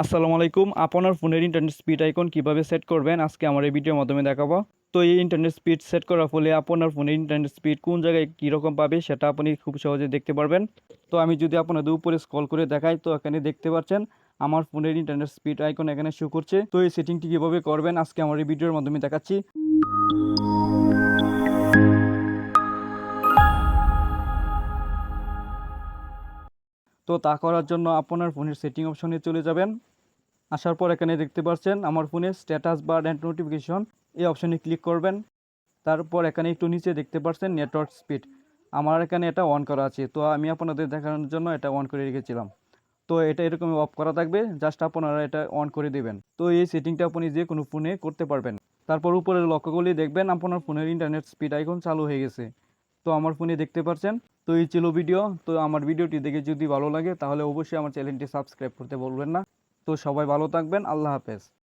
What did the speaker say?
আসসালামু আলাইকুম। আপনার ফোনের ইন্টারনেট স্পিড আইকন কীভাবে সেট করবেন? আজকে আমার এই ভিডিওর মাধ্যমে দেখাবো। তো এই ইন্টারনেট স্পিড সেট করার ফলে আপনার ফোনের ইন্টারনেট স্পিড কোন জায়গায় কীরকম পাবে সেটা আপনি খুব সহজে দেখতে পারবেন। তো আমি যদি আপনাদের উপরে স্ক্রল করে দেখাই, তো এখানে দেখতে পাচ্ছেন আমার ফোনের ইন্টারনেট স্পিড আইকন এখানে শো করছে। তো এই সেটিংটি কীভাবে করবেন? আজকে আমার এই ভিডিওর মাধ্যমে দেখাচ্ছি। তো তা করার জন্য আপনার ফোনের সেটিং অপশনে চলে যাবেন। আসার পর এখানে দেখতে পাচ্ছেন আমার ফোনে স্ট্যাটাস বা অ্যান্ড নোটিফিকেশন এই অপশনে ক্লিক করবেন। তারপর এখানে একটু নিচে দেখতে পাচ্ছেন নেটওয়ার্ক স্পিড আমার এখানে এটা অন করা আছে, তো আমি আপনাদের দেখানোর জন্য এটা অন করে রেখেছিলাম। তো এটা এরকম অফ করা থাকবে জাস্ট আপনারা এটা অন করে দেবেন। তো এই সেটিংটা আপনি যে কোনো ফোনে করতে পারবেন। তারপর উপরের লক্ষ্যগুলি দেখবেন, আপনার ফোনের ইন্টারনেট স্পিড আইকন চালু হয়ে গেছে। তো আমার ফোনে দেখতে পাচ্ছেন তো এই ছিল ভিডিও। তো আমার ভিডিওটি দেখে যদি ভালো লাগে, তাহলে অবশ্যই আমার চ্যানেলটি সাবস্ক্রাইব করতে বলবেন না। তো সবাই ভালো থাকবেন। আল্লাহ হাফেজ।